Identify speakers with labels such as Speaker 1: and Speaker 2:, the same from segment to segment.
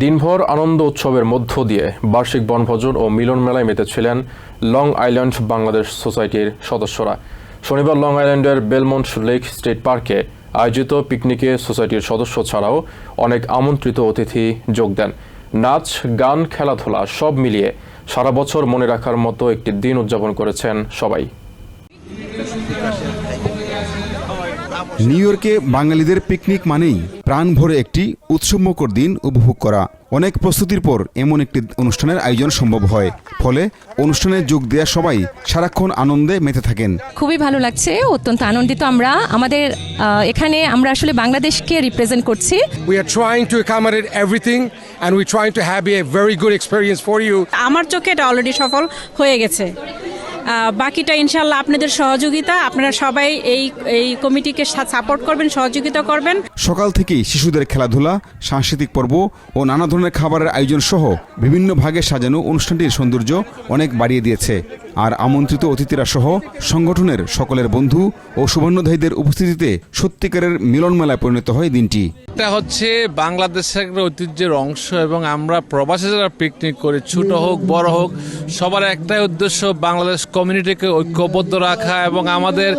Speaker 1: দিনভর আনন্দ উৎসবের মধ্য দিয়ে বার্ষিক বনভোজন ও মিলন মেলায় মেতেছিলেন লং আইল্যান্ড বাংলাদেশ সোসাইটির সদস্যরা। শনিবার লং আইল্যান্ডের বেলমন্ট লেক স্টেট পার্কে আয়োজিত পিকনিকে সোসাইটির সদস্য ছাড়াও অনেক আমন্ত্রিত অতিথি যোগ দেন। নাচ, গান, খেলাধুলা সব মিলিয়ে সারা বছর মনে রাখার মতো একটি দিন উদযাপন করেছেন সবাই।
Speaker 2: নিউ ইয়র্কে বাঙালিদের পিকনিক মানেই প্রাণ ভরে একটি উৎসবমুখর দিন উপভোগ করা। অনেক প্রস্তুতির পর এমন একটি অনুষ্ঠানের আয়োজন সম্ভব হয়। ফলে অনুষ্ঠানে যোগ দেওয়া সবাই সারাক্ষণ আনন্দে মেতে থাকেন।
Speaker 3: খুবই ভালো লাগছে অত্যন্ত আনন্দিত আমরা। আমাদের এখানে আমরা আসলে বাংলাদেশকে রিপ্রেজেন্ট করছি।
Speaker 4: We are trying to accommodate everything and we're trying to have a very good experience for you
Speaker 5: আমার চোখে এটা অলরেডি সফল হয়ে গেছে। বাকিটা ইনশাল্লাহ আপনাদের সহযোগিতা। আপনারা সবাই এই এই কমিটিকে সাপোর্ট করবেন, সহযোগিতা করবেন।
Speaker 2: সকাল থেকেই শিশুদের খেলাধুলা, সাংস্কৃতিক পর্ব ও নানা ধরনের খাবারের আয়োজন সহ বিভিন্ন ভাগে সাজানো অনুষ্ঠানটির সৌন্দর্য অনেক বাড়িয়ে দিয়েছে। আর আমন্ত্রিত অতিথিরা সহ সংগঠনের সকলের বন্ধু ও সুবর্ণধায়ীদের উপস্থিতিতে সত্যিকারের মিলন মেলায় পরিণত হয় দিনটি।
Speaker 6: এটা হচ্ছে বাংলাদেশের ঐতিহ্যের অংশ এবং আমরা প্রবাসী যারা পিকনিক করি, ছোট হোক, বড় হোক, সবার একটাই উদ্দেশ্য বাংলাদেশ কমিউনিটিকে ঐক্যবদ্ধ রাখা এবং আমাদের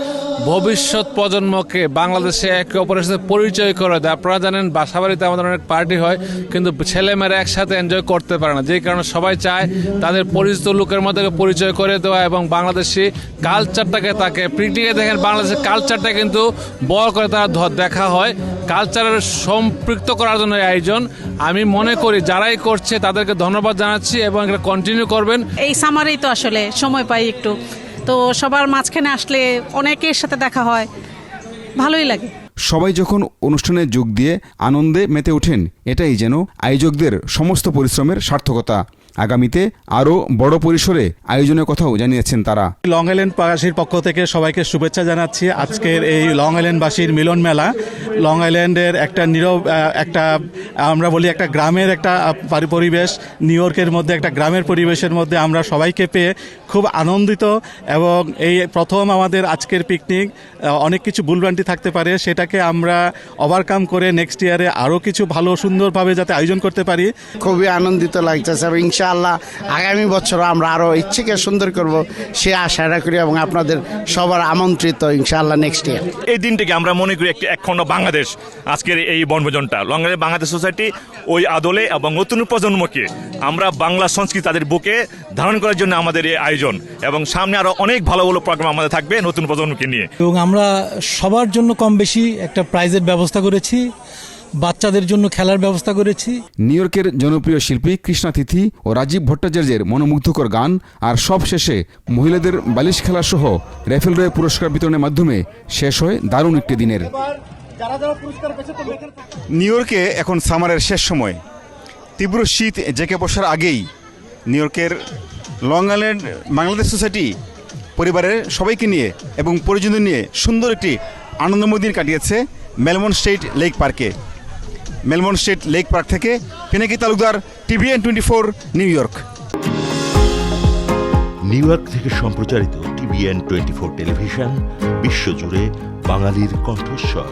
Speaker 6: ভবিষ্যৎ প্রজন্মকে বাংলাদেশে একে অপরের সাথে পরিচয় করে দেয়। আপনারা জানেন, বাসাবাড়িতে আমাদের অনেক পার্টি হয়, কিন্তু ছেলেমেয়েরা একসাথে এনজয় করতে পারে না। যেই কারণে সবাই চায় তাদের পরিচিত লোকের মধ্যে পরিচয় করে দেওয়া এবং বাংলাদেশি কালচারটাকে তাকে পিকনিকে দেখেন, বাংলাদেশের কালচারটা কিন্তু বড় করে তারা দেখা হয়। কালচারের সম্পৃক্ত করার জন্য এই আয়োজন। আমি মনে করি যারাই করছে তাদেরকে ধন্যবাদ জানাচ্ছি এবং এটা কন্টিনিউ করবেন।
Speaker 5: এই সামারেই তো আসলে সময় পাই একটু। তো সবার মাঝখানে আসলে অনেকের সাথে দেখা হয়। ভালোই লাগে।
Speaker 2: সবাই যখন অনুষ্ঠানে যোগ দিয়ে আনন্দে মেতে ওঠেন, এটাই যেন আয়োজকদের সমস্ত পরিশ্রমের সার্থকতা। আগামীতে আরও বড় পরিসরে আয়োজনের কথাও জানিয়েছেন তারা।
Speaker 7: লং আইল্যান্ডবাসীর পক্ষ থেকে সবাইকে শুভেচ্ছা জানাচ্ছি। আজকের এই লং আইল্যান্ডবাসীর মিলন মেলা লং আইল্যান্ডের একটা নীরব একটা আমরা বলি একটা গ্রামের একটা পরিবেশ নিউ ইয়র্কের মধ্যে একটা গ্রামের পরিবেশের মধ্যে আমরা সবাইকে পেয়ে খুব আনন্দিত এবং এই প্রথম আমাদের আজকের পিকনিক অনেক কিছু ভুলভ্রান্তি থাকতে পারে সেটাকে আমরা ওভারকাম করে নেক্সট ইয়ারে আরও কিছু ভালো সুন্দরভাবে যাতে আয়োজন করতে পারি।
Speaker 8: খুবই আনন্দিত লাগতেছে এবং ইনশাআল্লাহ আগামী বছর আমরা আরও ইচ্ছেকে সুন্দর করব সে আশাটা করি এবং আপনাদের সবার আমন্ত্রিত ইনশাআল্লাহ নেক্সট ইয়ার
Speaker 9: এই দিনটিকে আমরা মনে করি একটি একখণ্ড বাংলাদেশ আজকের এই বনভোজনটা। লঙ্গানের বাংলাদেশ সোসাইটি ওই আদলে এবং নতুন প্রজন্মকে আমরা বাংলা সংস্কৃতি তাদের বুকে ধারণ করার জন্য আমাদের এই আয়োজন এবং সামনে আরও অনেক ভালো ভালো প্রোগ্রাম আমাদের থাকবে নতুন প্রজন্মকে নিয়ে।
Speaker 10: এবং আমরা সবার জন্য কম বেশি একটা প্রাইজের ব্যবস্থা করেছি। বাচ্চাদের জন্য খেলার ব্যবস্থা করেছি।
Speaker 2: নিউ ইয়র্কের জনপ্রিয় শিল্পী কৃষ্ণা তিথি ও রাজীব ভট্টাচার্যের মনোমুগ্ধকর গান আর সব শেষে মহিলাদের বালিশ খেলা সহ রেফেল রয়ে পুরস্কার বিতরণের মাধ্যমে শেষ হয় দারুণ একটি দিনের। নিউ ইয়র্কে এখন সামারের শেষ সময়। তীব্র শীত জেকে বসার আগেই নিউ ইয়র্কের লং আইল্যান্ড বাংলাদেশ সোসাইটি পরিবারের সবাইকে নিয়ে এবং পরিজন নিয়ে সুন্দর একটি আনন্দময় দিন কাটিয়েছে মেলমন স্টেট লেক পার্কে। মেলমন স্টেট লেক পার্ক থেকে Pinaki Talukdar TVN twenty four New York.
Speaker 11: New York থেকে সম্প্রচারিত টিভিএন টোয়েন্টি ফোর টেলিভিশন, বিশ্বজুড়ে বাঙালির কণ্ঠস্বর।